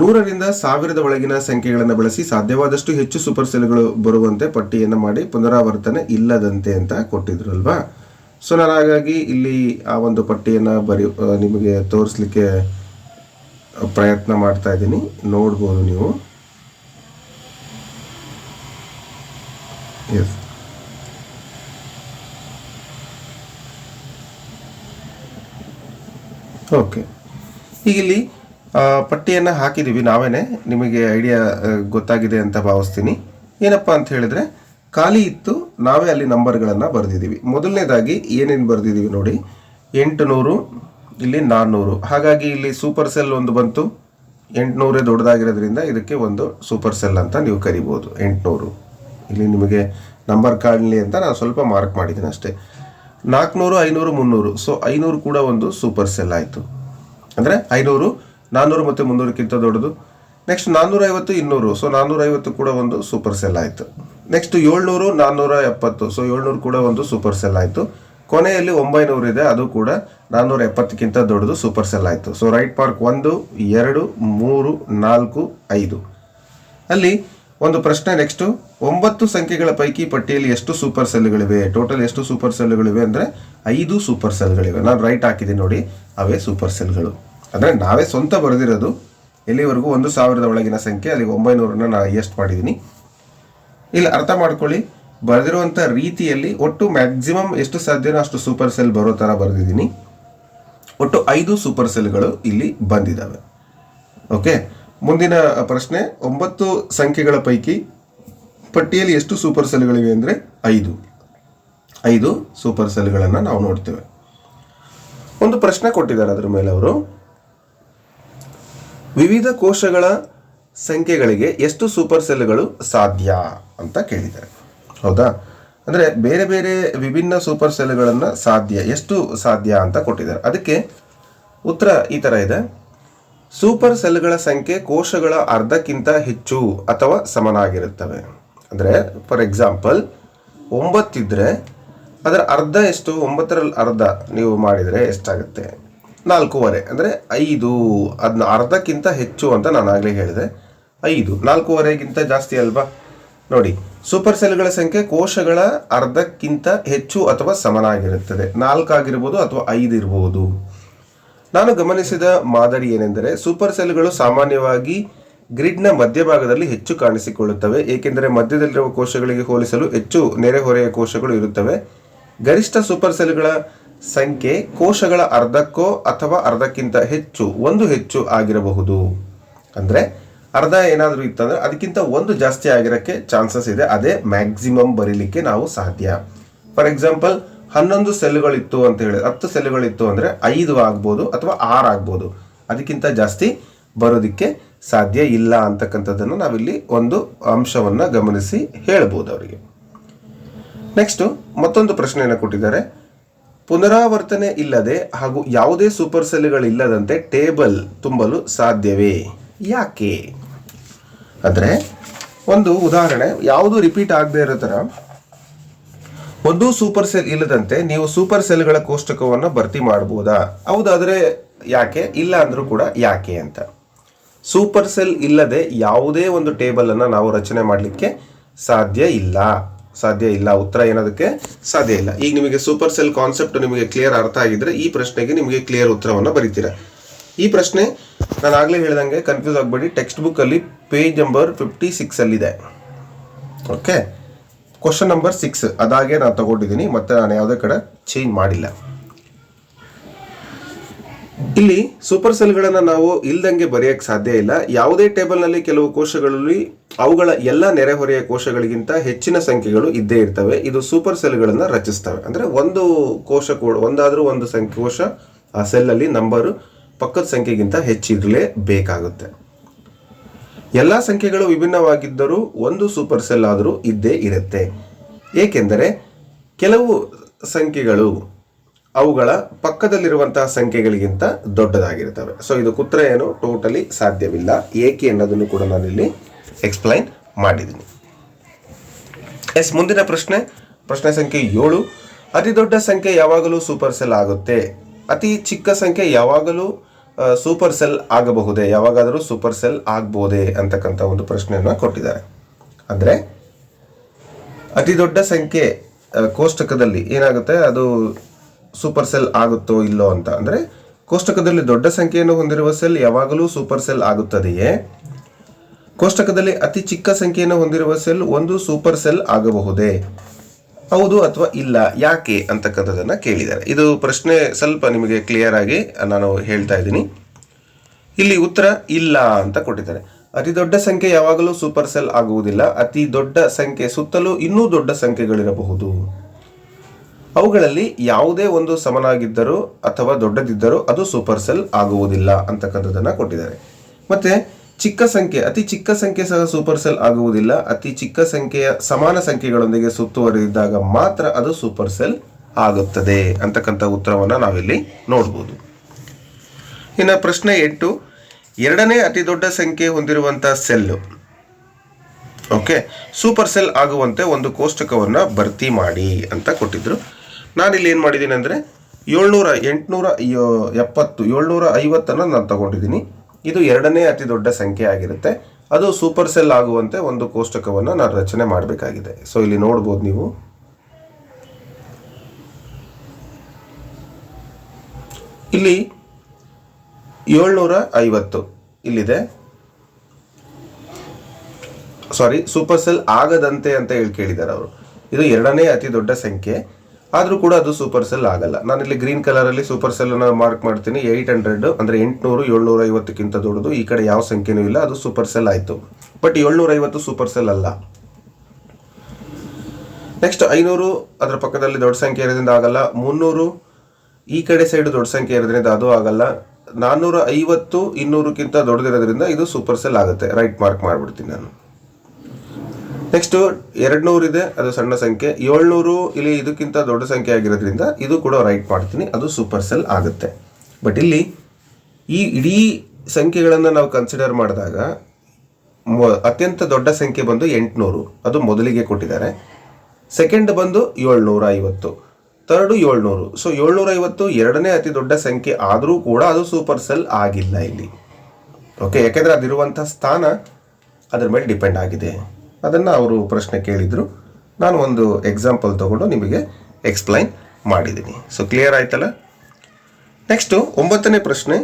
ನೂರರಿಂದ ಸಾವಿರದ ಒಳಗಿನ ಸಂಖ್ಯೆಗಳನ್ನು ಬಳಸಿ ಸಾಧ್ಯವಾದಷ್ಟು ಹೆಚ್ಚು ಸೂಪರ್ ಸೆಲ್ಗಳು ಬರುವಂತೆ ಪಟ್ಟಿಯನ್ನು ಮಾಡಿ, ಪುನರಾವರ್ತನೆ ಇಲ್ಲದಂತೆ ಅಂತ ಕೊಟ್ಟಿದ್ರಲ್ವಾ? ಸೊ ನಾನು ಹಾಗಾಗಿ ಇಲ್ಲಿ ಆ ಒಂದು ಪಟ್ಟಿಯನ್ನು ಬರಿ ನಿಮಗೆ ತೋರಿಸ್ಲಿಕ್ಕೆ ಪ್ರಯತ್ನ ಮಾಡ್ತಾ ಇದ್ದೀನಿ. ನೋಡ್ಬೋದು ನೀವು. ಎಸ್ ಓಕೆ ಈಗ ಇಲ್ಲಿ ಪಟ್ಟಿಯನ್ನು ಹಾಕಿದ್ದೀವಿ ನಾವೇನೆ. ನಿಮಗೆ ಐಡಿಯಾ ಗೊತ್ತಾಗಿದೆ ಅಂತ ಭಾವಿಸ್ತೀನಿ. ಏನಪ್ಪ ಅಂತ ಹೇಳಿದ್ರೆ, ಖಾಲಿ ಇತ್ತು ನಾವೇ ಅಲ್ಲಿ ನಂಬರ್ಗಳನ್ನು ಬರೆದಿದ್ದೀವಿ. ಮೊದಲನೇದಾಗಿ ಏನೇನು ಬರೆದಿದ್ದೀವಿ ನೋಡಿ. ಎಂಟುನೂರು ಇಲ್ಲಿ ನಾನ್ನೂರು. ಹಾಗಾಗಿ ಇಲ್ಲಿ ಸೂಪರ್ ಸೆಲ್ ಒಂದು ಬಂತು. ಎಂಟುನೂರೇ ದೊಡ್ಡದಾಗಿರೋದ್ರಿಂದ ಇದಕ್ಕೆ ಒಂದು ಸೂಪರ್ ಸೆಲ್ ಅಂತ ನೀವು ಕರಿಬೋದು. ಎಂಟುನೂರು. ಇಲ್ಲಿ ನಿಮಗೆ ನಂಬರ್ ಕಾಣಲಿ ಅಂತ ನಾನು ಸ್ವಲ್ಪ ಮಾರ್ಕ್ ಮಾಡಿದ್ದೀನಿ ಅಷ್ಟೇ. ನಾಲ್ಕುನೂರು ಐನೂರು, ಮುನ್ನೂರು. ಸೊ ಐನೂರು ಕೂಡ ಒಂದು ಸೂಪರ್ ಸೆಲ್ ಆಯಿತು. ಅಂದರೆ ಐನೂರು, ನಾನ್ನೂರು ಮತ್ತು ಮುನ್ನೂರಕ್ಕಿಂತ ದೊಡ್ಡದು. ನೆಕ್ಸ್ಟ್ ನಾನ್ನೂರೈವತ್ತು, ಇನ್ನೂರು. ಸೊ ನಾನ್ನೂರೈವತ್ತು ಕೂಡ ಒಂದು ಸೂಪರ್ ಸೆಲ್ ಆಯಿತು. ನೆಕ್ಸ್ಟ್ ಏಳ್ನೂರು, ನಾನ್ನೂರ ಎಪ್ಪತ್ತು. ಸೊ ಏಳ್ನೂರು ಕೂಡ ಒಂದು ಸೂಪರ್ ಸೆಲ್ ಆಯಿತು. ಕೊನೆಯಲ್ಲಿ ಒಂಬೈನೂರು ಇದೆ, ಅದು ಕೂಡ ನಾನ್ನೂರ ಎಪ್ಪತ್ತಕ್ಕಿಂತ ದೊಡ್ಡದು ಸೂಪರ್ ಸೆಲ್ ಆಯಿತು. ಸೊ ರೈಟ್ ಪಾರ್ಕ್ ಒಂದು, ಎರಡು, ಮೂರು, ನಾಲ್ಕು, ಐದು. ಅಲ್ಲಿ ಒಂದು ಪ್ರಶ್ನೆ ನೆಕ್ಸ್ಟು ಒಂಬತ್ತು ಸಂಖ್ಯೆಗಳ ಪೈಕಿ ಪಟ್ಟಿಯಲ್ಲಿ ಎಷ್ಟು ಸೂಪರ್ ಸೆಲ್ಗಳಿವೆ ಟೋಟಲ್ ಎಷ್ಟು ಸೂಪರ್ ಸೆಲ್ಗಳಿವೆ ಅಂದರೆ ಐದು ಸೂಪರ್ ಸೆಲ್ಗಳಿವೆ ನಾನು ರೈಟ್ ಹಾಕಿದ್ದೀನಿ ನೋಡಿ, ಅವೇ ಸೂಪರ್ ಸೆಲ್ಗಳು ಅಂದರೆ ನಾವೇ ಸ್ವಂತ ಬರೆದಿರೋದು, ಎಲ್ಲಿವರೆಗೂ ಒಂದು ಸಾವಿರದ ಒಳಗಿನ ಸಂಖ್ಯೆ, ಅಲ್ಲಿ ಒಂಬೈನೂರನ್ನ ನಾನು ಹೈಯೆಸ್ಟ್ ಮಾಡಿದ್ದೀನಿ. ಇಲ್ಲಿ, ಅರ್ಥ ಮಾಡ್ಕೊಳ್ಳಿ. ಬರೆದಿರುವಂಥ ರೀತಿಯಲ್ಲಿ ಒಟ್ಟು ಮ್ಯಾಕ್ಸಿಮಮ್ ಎಷ್ಟು ಸಾಧ್ಯನೋ ಅಷ್ಟು ಸೂಪರ್ ಸೆಲ್ ಬರೋ ಥರ ಬರೆದಿದ್ದೀನಿ. ಒಟ್ಟು ಐದು ಸೂಪರ್ ಸೆಲ್ಗಳು ಇಲ್ಲಿ ಬಂದಿದ್ದಾವೆ ಓಕೆ ಮುಂದಿನ ಪ್ರಶ್ನೆ, ಒಂಬತ್ತು ಸಂಖ್ಯೆಗಳ ಪೈಕಿ ಪಟ್ಟಿಯಲ್ಲಿ ಎಷ್ಟು ಸೂಪರ್ ಸೆಲ್ಗಳಿವೆ ಅಂದರೆ ಐದು. ಐದು ಸೂಪರ್ ಸೆಲ್ಗಳನ್ನು ನಾವು ನೋಡ್ತೇವೆ. ಒಂದು ಪ್ರಶ್ನೆ ಕೊಟ್ಟಿದ್ದಾರೆ ಅದರ ಮೇಲೆ ಅವರು. ವಿವಿಧ ಕೋಶಗಳ ಸಂಖ್ಯೆಗಳಿಗೆ ಎಷ್ಟು ಸೂಪರ್ ಸೆಲ್ಗಳು ಸಾಧ್ಯ ಅಂತ ಕೇಳಿದ್ದಾರೆ. ಹೌದಾ? ಅಂದರೆ ಬೇರೆ ಬೇರೆ ವಿಭಿನ್ನ ಸೂಪರ್ ಸೆಲ್ಗಳನ್ನು ಸಾಧ್ಯ, ಎಷ್ಟು ಸಾಧ್ಯ ಅಂತ ಕೊಟ್ಟಿದ್ದಾರೆ. ಅದಕ್ಕೆ ಉತ್ತರ ಈ ಥರ ಇದೆ. ಸೂಪರ್ ಸೆಲ್ಗಳ ಸಂಖ್ಯೆ ಕೋಶಗಳ ಅರ್ಧಕ್ಕಿಂತ ಹೆಚ್ಚು ಅಥವಾ ಸಮನಾಗಿರುತ್ತವೆ. ಅಂದರೆ ಫಾರ್ ಎಕ್ಸಾಂಪಲ್ ಒಂಬತ್ತಿದ್ರೆ ಅದರ ಅರ್ಧ ಎಷ್ಟು? ಒಂಬತ್ತರಲ್ಲಿ ಅರ್ಧ ನೀವು ಮಾಡಿದರೆ ಎಷ್ಟಾಗುತ್ತೆ? ನಾಲ್ಕೂವರೆ. ಅಂದರೆ ಐದು. ಅದನ್ನ ಅರ್ಧಕ್ಕಿಂತ ಹೆಚ್ಚು ಅಂತ ನಾನು ಆಗಲೇ ಹೇಳಿದೆ. ಐದು. ನಾಲ್ಕೂವರೆಗಿಂತ ಜಾಸ್ತಿ ಅಲ್ವಾ? ನೋಡಿ ಸೂಪರ್ ಸೆಲ್ಗಳ ಸಂಖ್ಯೆ ಕೋಶಗಳ ಅರ್ಧಕ್ಕಿಂತ ಹೆಚ್ಚು ಅಥವಾ ಸಮನಾಗಿರುತ್ತದೆ. ನಾಲ್ಕಾಗಿರ್ಬೋದು ಅಥವಾ ಐದು ಇರಬಹುದು ನಾನು ಗಮನಿಸಿದ ಮಾದರಿ ಏನೆಂದರೆ ಸೂಪರ್ ಸೆಲ್ಗಳು ಸಾಮಾನ್ಯವಾಗಿ ಗ್ರಿಡ್ನ ಮಧ್ಯಭಾಗದಲ್ಲಿ ಹೆಚ್ಚು ಕಾಣಿಸಿಕೊಳ್ಳುತ್ತವೆ, ಏಕೆಂದರೆ ಮಧ್ಯದಲ್ಲಿರುವ ಕೋಶಗಳಿಗೆ ಹೋಲಿಸಲು ಹೆಚ್ಚು ನೆರೆಹೊರೆಯ ಕೋಶಗಳು ಇರುತ್ತವೆ. ಗರಿಷ್ಠ ಸೂಪರ್ ಸೆಲ್ಗಳ ಸಂಖ್ಯೆ ಕೋಶಗಳ ಅರ್ಧಕ್ಕೋ ಅಥವಾ ಅರ್ಧಕ್ಕಿಂತ ಹೆಚ್ಚು, ಒಂದು ಹೆಚ್ಚು ಆಗಿರಬಹುದು. ಅಂದರೆ ಅರ್ಧ ಏನಾದರೂ ಇತ್ತಂದರೆ ಅದಕ್ಕಿಂತ ಒಂದು ಜಾಸ್ತಿ ಆಗಿರೋಕ್ಕೆ ಚಾನ್ಸಸ್ ಇದೆ. ಅದೇ ಮ್ಯಾಕ್ಸಿಮಮ್ ಬರೀಲಿಕ್ಕೆ ನಾವು ಸಾಧ್ಯ. ಫಾರ್ ಎಕ್ಸಾಂಪಲ್ ಹನ್ನೊಂದು ಸೆಲ್ಗಳಿತ್ತು ಅಂತ ಹೇಳಿ, ಹತ್ತು ಸೆಲ್ಗಳಿತ್ತು ಅಂದರೆ ಐದು ಆಗ್ಬೋದು ಅಥವಾ ಆರು ಆಗ್ಬೋದು. ಅದಕ್ಕಿಂತ ಜಾಸ್ತಿ ಬರೋದಕ್ಕೆ ಸಾಧ್ಯ ಇಲ್ಲ ಅಂತಕ್ಕಂಥದ್ದನ್ನು ನಾವಿಲ್ಲಿ ಒಂದು ಅಂಶವನ್ನು ಗಮನಿಸಿ ಹೇಳ್ಬೋದು ಅವರಿಗೆ. ನೆಕ್ಸ್ಟು ಮತ್ತೊಂದು ಪ್ರಶ್ನೆಯನ್ನು ಕೊಟ್ಟಿದ್ದಾರೆ. ಪುನರಾವರ್ತನೆ ಇಲ್ಲದೆ ಹಾಗೂ ಯಾವುದೇ ಸೂಪರ್ ಸೆಲ್ಗಳಿಲ್ಲದಂತೆ ಟೇಬಲ್ ತುಂಬಲು ಸಾಧ್ಯವೇ? ಯಾಕೆ? ಅಂದರೆ ಒಂದು ಉದಾಹರಣೆ, ಯಾವುದು ರಿಪೀಟ್ ಆಗದೆ ಇರೋ ಥರ, ಒಂದು ಸೂಪರ್ ಸೆಲ್ ಇಲ್ಲದಂತೆ ನೀವು ಸೂಪರ್ ಸೆಲ್ಗಳ ಕೋಷ್ಟಕವನ್ನು ಭರ್ತಿ ಮಾಡ್ಬೋದಾ? ಹೌದಾದರೆ ಯಾಕೆ? ಇಲ್ಲ ಅಂದರೂ ಕೂಡ ಯಾಕೆ ಅಂತ. ಸೂಪರ್ ಸೆಲ್ ಇಲ್ಲದೆ ಯಾವುದೇ ಒಂದು ಟೇಬಲನ್ನು ನಾವು ರಚನೆ ಮಾಡಲಿಕ್ಕೆ ಸಾಧ್ಯ ಇಲ್ಲ. ಸಾಧ್ಯ ಇಲ್ಲ, ಉತ್ತರ ಏನದಕ್ಕೆ? ಸಾಧ್ಯ ಇಲ್ಲ. ಈಗ ನಿಮಗೆ ಸೂಪರ್ ಸೆಲ್ ಕಾನ್ಸೆಪ್ಟ್ ನಿಮಗೆ ಕ್ಲಿಯರ್ ಅರ್ಥ ಆಗಿದ್ರೆ ಈ ಪ್ರಶ್ನೆಗೆ ನಿಮಗೆ ಕ್ಲಿಯರ್ ಉತ್ತರವನ್ನು ಬರೀತೀರಾ. ಈ ಪ್ರಶ್ನೆ ನಾನು ಆಗಲೇ ಹೇಳ್ದಂಗೆ ಕನ್ಫ್ಯೂಸ್ ಆಗಬೇಡಿ. ಟೆಕ್ಸ್ಟ್ ಬುಕ್ಕಲ್ಲಿ ಪೇಜ್ ನಂಬರ್ ಫಿಫ್ಟಿ ಸಿಕ್ಸಲ್ಲಿದೆ ಓಕೆ ಕ್ವಶನ್ ನಂಬರ್ ಸಿಕ್ಸ್ ಅದಾಗೆ ನಾನು ತಗೊಂಡಿದ್ದೀನಿ. ಮತ್ತೆ ನಾನು ಯಾವುದೇ ಕಡೆ ಚೇಂಜ್ ಮಾಡಿಲ್ಲ. ಇಲ್ಲಿ ಸೂಪರ್ ಸೆಲ್ಗಳನ್ನು ನಾವು ಇಲ್ದಂಗೆ ಬರೆಯಕ್ಕೆ ಸಾಧ್ಯ ಇಲ್ಲ. ಯಾವುದೇ ಟೇಬಲ್ನಲ್ಲಿ ಕೆಲವು ಕೋಶಗಳಲ್ಲಿ ಅವುಗಳ ಎಲ್ಲ ನೆರೆಹೊರೆಯ ಕೋಶಗಳಿಗಿಂತ ಹೆಚ್ಚಿನ ಸಂಖ್ಯೆಗಳು ಇದ್ದೇ ಇರ್ತವೆ. ಇದು ಸೂಪರ್ ಸೆಲ್ಗಳನ್ನು ರಚಿಸ್ತವೆ. ಅಂದರೆ ಒಂದು ಕೋಶ ಕೂಡ, ಒಂದಾದರೂ ಒಂದು ಸಂಖ್ಯೆ ಕೋಶ ಆ ಸೆಲ್ಲಲ್ಲಿ ನಂಬರು ಪಕ್ಕದ ಸಂಖ್ಯೆಗಿಂತ ಹೆಚ್ಚಿರಲೇಬೇಕಾಗುತ್ತೆ ಎಲ್ಲ ಸಂಖ್ಯೆಗಳು ವಿಭಿನ್ನವಾಗಿದ್ದರೂ ಒಂದು ಸೂಪರ್ ಸೆಲ್ ಆದರೂ ಇದ್ದೇ ಇರುತ್ತೆ. ಏಕೆಂದರೆ ಕೆಲವು ಸಂಖ್ಯೆಗಳು ಅವುಗಳ ಪಕ್ಕದಲ್ಲಿರುವಂತಹ ಸಂಖ್ಯೆಗಳಿಗಿಂತ ದೊಡ್ಡದಾಗಿರುತ್ತವೆ. ಸೊ ಇದು ಕುತ್ರ ಏನು? ಟೋಟಲಿ ಸಾಧ್ಯವಿಲ್ಲ. ಏಕೆ ಅನ್ನೋದನ್ನು ಕೂಡ ನಾನಿಲ್ಲಿ ಎಕ್ಸ್ಪ್ಲೈನ್ ಮಾಡಿದ್ದೀನಿ. ಎಸ್, ಮುಂದಿನ ಪ್ರಶ್ನೆ. ಪ್ರಶ್ನೆ ಸಂಖ್ಯೆ ಏಳು. ಅತಿ ದೊಡ್ಡ ಸಂಖ್ಯೆ ಯಾವಾಗಲೂ ಸೂಪರ್ ಸೆಲ್ ಆಗುತ್ತೆ. ಅತಿ ಚಿಕ್ಕ ಸಂಖ್ಯೆ ಯಾವಾಗಲೂ ಸೂಪರ್ ಸೆಲ್ ಆಗಬಹುದೇ? ಯಾವಾಗಾದರೂ ಸೂಪರ್ ಸೆಲ್ ಆಗ್ಬೋದೇ ಅಂತಕ್ಕಂಥ ಒಂದು ಪ್ರಶ್ನೆಯನ್ನು ಕೊಟ್ಟಿದ್ದಾರೆ. ಅಂದರೆ, ಅತಿ ದೊಡ್ಡ ಸಂಖ್ಯೆ ಕೋಷ್ಟಕದಲ್ಲಿ ಏನಾಗುತ್ತೆ? ಅದು ಸೂಪರ್ ಸೆಲ್ ಆಗುತ್ತೋ ಇಲ್ಲೋ ಅಂತ. ಅಂದರೆ, ಕೋಷ್ಟಕದಲ್ಲಿ ದೊಡ್ಡ ಸಂಖ್ಯೆಯನ್ನು ಹೊಂದಿರುವ ಸೆಲ್ ಯಾವಾಗಲೂ ಸೂಪರ್ ಸೆಲ್ ಆಗುತ್ತದೆಯೇ? ಕೋಷ್ಟಕದಲ್ಲಿ ಅತಿ ಚಿಕ್ಕ ಸಂಖ್ಯೆಯನ್ನು ಹೊಂದಿರುವ ಸೆಲ್ ಒಂದು ಸೂಪರ್ ಸೆಲ್ ಆಗಬಹುದೇ? ಹೌದು ಅಥವಾ ಇಲ್ಲ, ಯಾಕೆ ಅಂತಕ್ಕಂಥದ್ದನ್ನು ಕೇಳಿದ್ದಾರೆ. ಇದು ಪ್ರಶ್ನೆ ಸ್ವಲ್ಪ ನಿಮಗೆ ಕ್ಲಿಯರ್ ಆಗಿ ನಾನು ಹೇಳ್ತಾ ಇದ್ದೀನಿ. ಇಲ್ಲಿ ಉತ್ತರ ಇಲ್ಲ ಅಂತ ಕೊಟ್ಟಿದ್ದಾರೆ. ಅತಿ ದೊಡ್ಡ ಸಂಖ್ಯೆ ಯಾವಾಗಲೂ ಸೂಪರ್ ಸೆಲ್ ಆಗುವುದಿಲ್ಲ. ಅತಿ ದೊಡ್ಡ ಸಂಖ್ಯೆ ಸುತ್ತಲೂ ಇನ್ನೂ ದೊಡ್ಡ ಸಂಖ್ಯೆಗಳಿರಬಹುದು. ಅವುಗಳಲ್ಲಿ ಯಾವುದೇ ಒಂದು ಸಮನಾಗಿದ್ದರೂ ಅಥವಾ ದೊಡ್ಡದಿದ್ದರೂ ಅದು ಸೂಪರ್ ಸೆಲ್ ಆಗುವುದಿಲ್ಲ ಅಂತಕ್ಕಂಥದ್ದನ್ನು ಕೊಟ್ಟಿದ್ದಾರೆ. ಮತ್ತೆ ಚಿಕ್ಕ ಸಂಖ್ಯೆ, ಅತಿ ಚಿಕ್ಕ ಸಂಖ್ಯೆ ಸಹ ಸೂಪರ್ ಸೆಲ್ ಆಗುವುದಿಲ್ಲ. ಅತಿ ಚಿಕ್ಕ ಸಂಖ್ಯೆಯ ಸಮಾನ ಸಂಖ್ಯೆಗಳೊಂದಿಗೆ ಸುತ್ತುವರೆದಿದ್ದಾಗ ಮಾತ್ರ ಅದು ಸೂಪರ್ ಸೆಲ್ ಆಗುತ್ತದೆ ಅಂತಕ್ಕಂಥ ಉತ್ತರವನ್ನು ನಾವಿಲ್ಲಿ ನೋಡ್ಬೋದು. ಇನ್ನು ಪ್ರಶ್ನೆ ಎಂಟು, ಎರಡನೇ ಅತಿ ದೊಡ್ಡ ಸಂಖ್ಯೆ ಹೊಂದಿರುವಂಥ ಸೆಲ್ಲು ಓಕೆ ಸೂಪರ್ ಸೆಲ್ ಆಗುವಂತೆ ಒಂದು ಕೋಷ್ಟಕವನ್ನು ಭರ್ತಿ ಮಾಡಿ ಅಂತ ಕೊಟ್ಟಿದ್ರು. ನಾನಿಲ್ಲಿ ಏನು ಮಾಡಿದ್ದೀನಿ ಅಂದರೆ ಏಳ್ನೂರ ಎಂಟುನೂರ ಎಪ್ಪತ್ತು, ಏಳ್ನೂರ ಐವತ್ತನ್ನು ನಾನು ತಗೊಂಡಿದ್ದೀನಿ. ಇದು ಎರಡನೇ ಅತಿ ದೊಡ್ಡ ಸಂಖ್ಯೆ ಆಗಿರುತ್ತೆ. ಅದು ಸೂಪರ್ ಸೆಲ್ ಆಗುವಂತೆ ಒಂದು ಕೋಷ್ಟಕವನ್ನು ನಾನು ರಚನೆ ಮಾಡಬೇಕಾಗಿದೆ. ಸೊ ಇಲ್ಲಿ ನೋಡ್ಬೋದು ನೀವು. ಇಲ್ಲಿ ಏಳ್ನೂರ ಐವತ್ತು ಇಲ್ಲಿದೆ. ಸಾರಿ ಸೂಪರ್ ಸೆಲ್ ಆಗದಂತೆ ಅಂತ ಹೇಳಿ ಕೇಳಿದ್ದಾರೆ ಅವರು. ಇದು ಎರಡನೇ ಅತಿ ದೊಡ್ಡ ಸಂಖ್ಯೆ. ಆದರೂ ಕೂಡ ಅದು ಸೂಪರ್ ಸೆಲ್ ಆಗಲ್ಲ. ನಾನು ಇಲ್ಲಿ ಗ್ರೀನ್ ಕಲರಲ್ಲಿ ಸೂಪರ್ ಸೆಲ್ ಅನ್ನು ಮಾರ್ಕ್ ಮಾಡ್ತೀನಿ. ಏಯ್ಟ್ ಹಂಡ್ರೆಡ್ ಅಂದರೆ ಎಂಟುನೂರು ಏಳ್ನೂರ ಐವತ್ತಕ್ಕಿಂತ ದೊಡ್ಡದು. ಈ ಕಡೆ ಯಾವ ಸಂಖ್ಯೆನೂ ಇಲ್ಲ. ಅದು ಸೂಪರ್ ಸೆಲ್ ಆಯಿತು. ಬಟ್ ಏಳ್ನೂರ ಐವತ್ತು ಸೂಪರ್ ಸೆಲ್ ಅಲ್ಲ. ನೆಕ್ಸ್ಟ್ ಐನೂರು ಅದರ ಪಕ್ಕದಲ್ಲಿ ದೊಡ್ಡ ಸಂಖ್ಯೆ ಇರೋದ್ರಿಂದ ಆಗಲ್ಲ. ಮುನ್ನೂರು ಈ ಕಡೆ ಸೈಡ್ ದೊಡ್ಡ ಸಂಖ್ಯೆ ಇರೋದ್ರಿಂದ ಅದು ಆಗಲ್ಲ. ನಾನ್ನೂರ ಐವತ್ತು ಇನ್ನೂರಕ್ಕಿಂತ ದೊಡ್ಡದಿರೋದ್ರಿಂದ ಇದು ಸೂಪರ್ ಸೆಲ್ ಆಗುತ್ತೆ. ರೈಟ್ ಮಾರ್ಕ್ ಮಾಡಿಬಿಡ್ತೀನಿ ನಾನು. ನೆಕ್ಸ್ಟ್ ಎರಡು ನೂರು ಇದೆ, ಅದು ಸಣ್ಣ ಸಂಖ್ಯೆ. ಏಳ್ನೂರು ಇಲ್ಲಿ ಇದಕ್ಕಿಂತ ದೊಡ್ಡ ಸಂಖ್ಯೆ ಆಗಿರೋದ್ರಿಂದ ಇದು ಕೂಡ ರೈಟ್ ಮಾಡ್ತೀನಿ, ಅದು ಸೂಪರ್ ಸೆಲ್ ಆಗುತ್ತೆ. ಬಟ್ ಇಲ್ಲಿ ಈ ಇಡೀ ಸಂಖ್ಯೆಗಳನ್ನು ನಾವು ಕನ್ಸಿಡರ್ ಮಾಡಿದಾಗ ಅತ್ಯಂತ ದೊಡ್ಡ ಸಂಖ್ಯೆ ಬಂದು ಎಂಟುನೂರು, ಅದು ಮೊದಲಿಗೆ ಕೊಟ್ಟಿದ್ದಾರೆ. ಸೆಕೆಂಡ್ ಬಂದು ಏಳ್ನೂರ ಐವತ್ತು ತರ್ಡು ಏಳ್ನೂರು. ಸೊ ಏಳ್ನೂರ ಐವತ್ತು ಎರಡನೇ ಅತಿ ದೊಡ್ಡ ಸಂಖ್ಯೆ ಆದರೂ ಕೂಡ ಅದು ಸೂಪರ್ ಸೆಲ್ ಆಗಿಲ್ಲ ಇಲ್ಲಿ. ಓಕೆ ಯಾಕೆಂದರೆ ಅದಿರುವಂಥ ಸ್ಥಾನ ಅದರ ಮೇಲೆ ಡಿಪೆಂಡ್ ಆಗಿದೆ. ಅದನ್ನು ಅವರು ಪ್ರಶ್ನೆ ಕೇಳಿದರು. ನಾನು ಒಂದು ಎಕ್ಸಾಂಪಲ್ ತಗೊಂಡು ನಿಮಗೆ ಎಕ್ಸ್ಪ್ಲೈನ್ ಮಾಡಿದ್ದೀನಿ. ಸೊ ಕ್ಲಿಯರ್ ಆಯ್ತಲ್ಲ? ನೆಕ್ಸ್ಟು ಒಂಬತ್ತನೇ ಪ್ರಶ್ನೆ.